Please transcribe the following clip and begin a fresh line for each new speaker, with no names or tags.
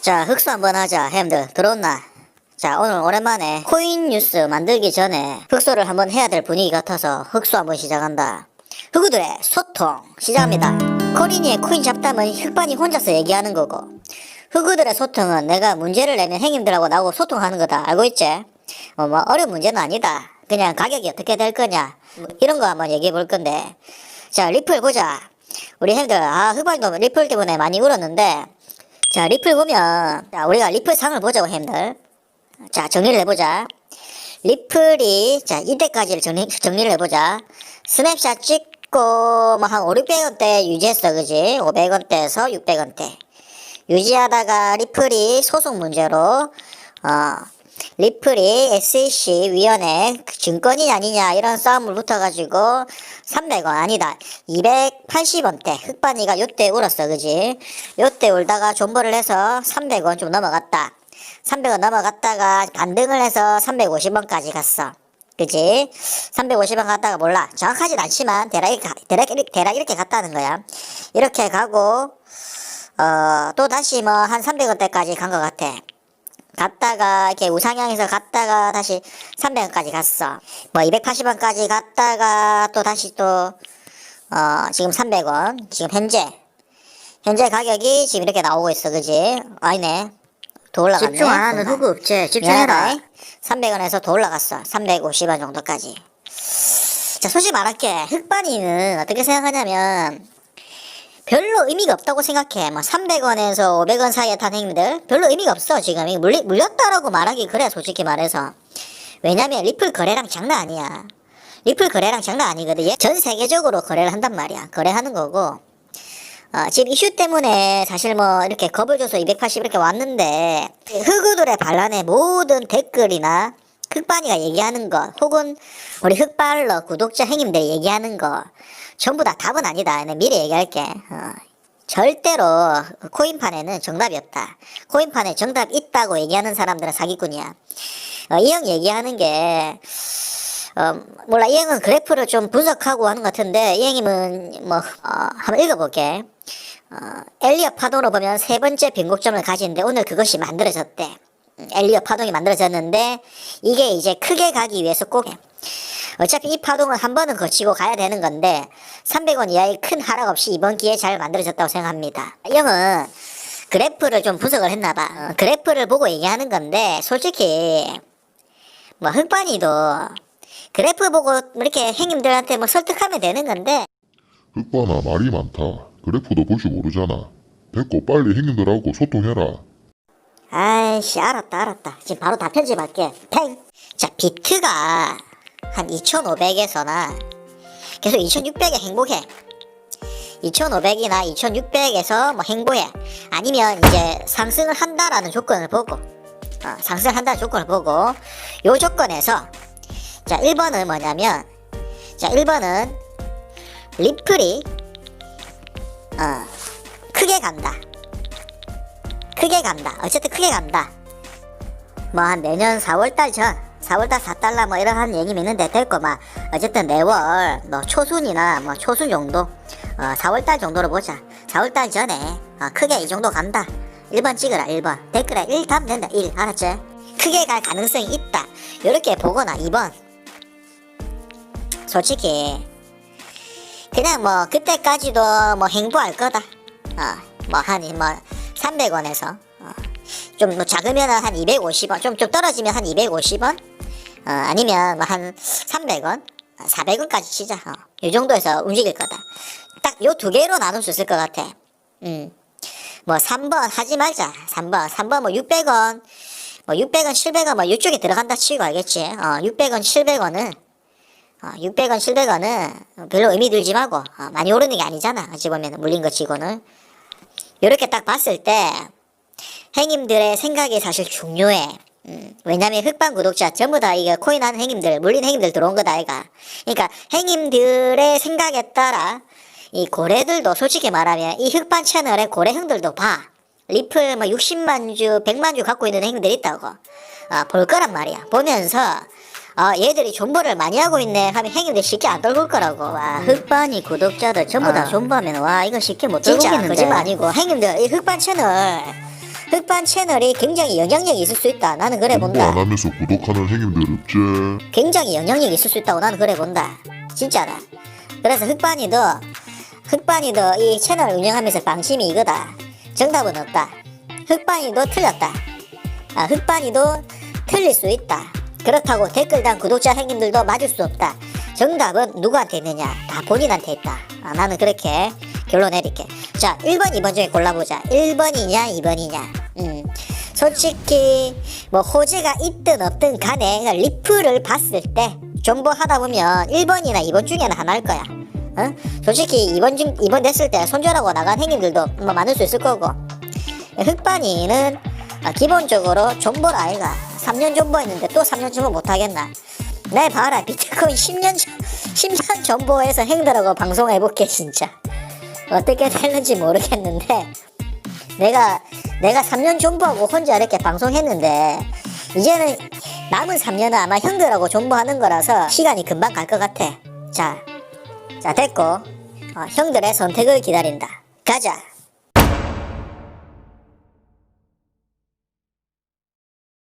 자, 흑수 한번 하자. 햄들 들어온나? 자, 오늘 오랜만에 코인 뉴스 만들기 전에 흑수를 한번 해야 될 분위기 같아서 흑수 한번 시작한다. 흑우들의 소통 시작합니다. 코린이의 코인 잡담은 흑반이 혼자서 얘기하는 거고 흑우들의 소통은 내가 문제를 내면 행님들하고 나하고 소통하는 거다. 알고 있지? 어, 뭐 어려운 문제는 아니다. 그냥 가격이 어떻게 될 거냐 뭐 이런 거 한번 얘기해 볼 건데 자 리플 보자. 우리 형들 아 흑반도 리플 때문에 많이 울었는데 자 리플 보면 자 우리가 리플 상을 보자고 형들. 자 정리를 해보자. 리플이 자 이때까지를 정리, 정리를 해보자. 스냅샷 찍고 뭐 한 5, 600원대 유지했어 그지? 500원대에서 600원대. 유지하다가 리플이 소송 문제로 어 리플이 SEC 위원회 증권이 아니냐 이런 싸움을 붙어가지고 300원 아니다. 280원대 흑반이가 요때 울었어 그지? 요때 울다가 존버를 해서 300원 좀 넘어갔다. 300원 넘어갔다가 반등을 해서 350원까지 갔어. 그지? 350원 갔다가 몰라. 정확하진 않지만 대략, 대략, 대략 이렇게 갔다는 거야. 이렇게 가고 어, 또 다시 뭐 한 300원대까지 간 것 같아 갔다가 이렇게 우상향에서 갔다가 다시 300원까지 갔어. 뭐 280원까지 갔다가 또 다시 또 어, 지금 300원. 지금 현재 현재 가격이 지금 이렇게 나오고 있어. 그지? 아니네. 더 올라갔네.
집중 안 하는 흑우 업체 집중해라.
300원에서 더 올라갔어. 350원 정도까지. 자, 솔직히 말할게. 흑반이는 어떻게 생각하냐면 별로 의미가 없다고 생각해. 뭐 300원에서 500원 사이에 탄 행위들 별로 의미가 없어. 지금 이거 물리, 물렸다라고 말하기 그래. 솔직히 말해서. 왜냐면 리플 거래량 장난 아니야. 리플 거래량 장난 아니거든. 얘전 세계적으로 거래를 한단 말이야. 거래하는 거고. 어, 지금 이슈 때문에 사실 뭐 이렇게 겁을 줘서 280 이렇게 왔는데 흑우들의 반란의 모든 댓글이나 흑반이가 얘기하는 것 혹은 우리 흑발러 구독자 행님들이 얘기하는 거 전부 다 답은 아니다. 미리 얘기할게. 어, 절대로 코인판에는 정답이 없다. 코인판에 정답 있다고 얘기하는 사람들은 사기꾼이야. 어, 이형 얘기하는 게 어, 몰라 이 형은 그래프를 좀 분석하고 하는 것 같은데 이 형님은 뭐 어, 한번 읽어볼게. 어, 엘리엇 파동으로 보면 세 번째 변곡점을 가지는데 오늘 그것이 만들어졌대. 음, 엘리엇 파동이 만들어졌는데 이게 이제 크게 가기 위해서 꼭 해. 어차피 이 파동은 한 번은 거치고 가야 되는 건데 300원 이하의 큰 하락 없이 이번 기회에 잘 만들어졌다고 생각합니다. 이 형은 그래프를 좀 분석을 했나 봐. 어, 그래프를 보고 얘기하는 건데 솔직히 뭐 흑반이도 그래프 보고 이렇게 행님들한테 뭐 설득하면 되는 건데
흑반아 말이 많다. 그래프도 볼 줄 모르잖아. 됐고 빨리 형님들하고 소통해라.
아이씨 알았다 알았다. 지금 바로 다 편집할게. 팽! 자 비트가 한 2500에서나 계속 2600에 행복해. 2500이나 2600에서 뭐 행보해. 아니면 이제 상승을 한다라는 조건을 보고 어, 상승을 한다는 조건을 보고 요 조건에서 자 1번은 뭐냐면 자 1번은 리플이 어, 크게 간다 크게 간다. 어쨌든 크게 간다. 뭐 한 내년 4월달 전, 4월달 4달러 뭐 이런 얘기 있는데 됐고 막 어쨌든 내월 뭐 초순이나 뭐 초순 정도, 어 4월달 정도로 보자. 4월달 전에 어, 크게 이 정도 간다. 1번 찍어라 1번. 댓글에 1 답 된다 1 알았지? 크게 갈 가능성이 있다. 이렇게 보거나 2번. 솔직히 그냥 뭐 그때까지도 뭐 행보할 거다. 어뭐 한이 뭐 300원에서 어, 좀 뭐 작으면 한 250원, 좀, 좀 떨어지면 한 250원, 어, 아니면 뭐 한 300원, 400원까지 치자. 어, 이 정도에서 움직일 거다. 딱 요 두 개로 나눌 수 있을 것 같아. 음. 뭐 3번 하지 말자. 3번, 3번 뭐 600원, 뭐 600원, 700원 뭐 이쪽에 들어간다 치고 알겠지? 어, 600원, 700원은 어, 600원, 700원은 별로 의미 들지 말고 어, 많이 오르는 게 아니잖아. 어찌 보면 물린 거 치고는. 이렇게 딱 봤을 때 행님들의 생각이 사실 중요해. 음, 왜냐면 흑반 구독자 전부 다 이게 코인 하는 행님들, 물린 행님들 들어온 거다 이가. 그러니까 행님들의 생각에 따라 이 고래들도 솔직히 말하면 이 흑반 채널의 고래 형들도 봐. 리플 뭐 60만 주, 100만 주 갖고 있는 행님들이 있다고. 아, 볼 거란 말이야. 보면서 아, 얘들이 존버를 많이 하고 있네 하면 행님들 쉽게 안 떨굴 거라고. 와, 흑반이 구독자들 전부 다
아.
존버하면 와, 이거 쉽게 못
진짜
떨구겠는데.
거짓말
아니고 행님들 이 흑반 채널 흑반 채널이 굉장히 영향력이 있을 수 있다. 나는 그래
공부
본다.
안 하면서 구독하는 행님들 없제
굉장히 영향력이 있을 수 있다고 나는 그래 본다. 진짜라. 그래서 흑반이도 흑반이도 이 채널 운영하면서 방심이 이거다. 정답은 없다. 흑반이도 틀렸다. 아, 흑반이도 틀릴 수 있다. 그렇다고 댓글 단 구독자 행님들도 맞을 수 없다. 정답은 누구한테 있느냐? 다 본인한테 있다. 아, 나는 그렇게 결론 내릴게. 자, 1번, 2번 중에 골라보자. 1번이냐, 2번이냐. 음, 솔직히 뭐 호재가 있든 없든 간에 리플을 봤을 때 정보 하다 보면 1번이나 2번 중에는 하나일 거야. 어? 솔직히 2번 중 2번 됐을 때 손절하고 나간 행님들도 뭐 많을 수 있을 거고 흑반이는 아, 기본적으로 존버를 아이가 3년 존버했는데 또 3년 존버 못하겠나. 내 봐라. 비트코인 10년 전- 10년 존버해서 행들하고 방송해볼게 진짜. 어떻게 됐는지 모르겠는데. 내가 내가 3년 존버하고 혼자 이렇게 방송했는데 이제는 남은 3년은 아마 형들하고 존버하는 거라서 시간이 금방 갈 것 같아. 자, 자 됐고. 어, 형들의 선택을 기다린다. 가자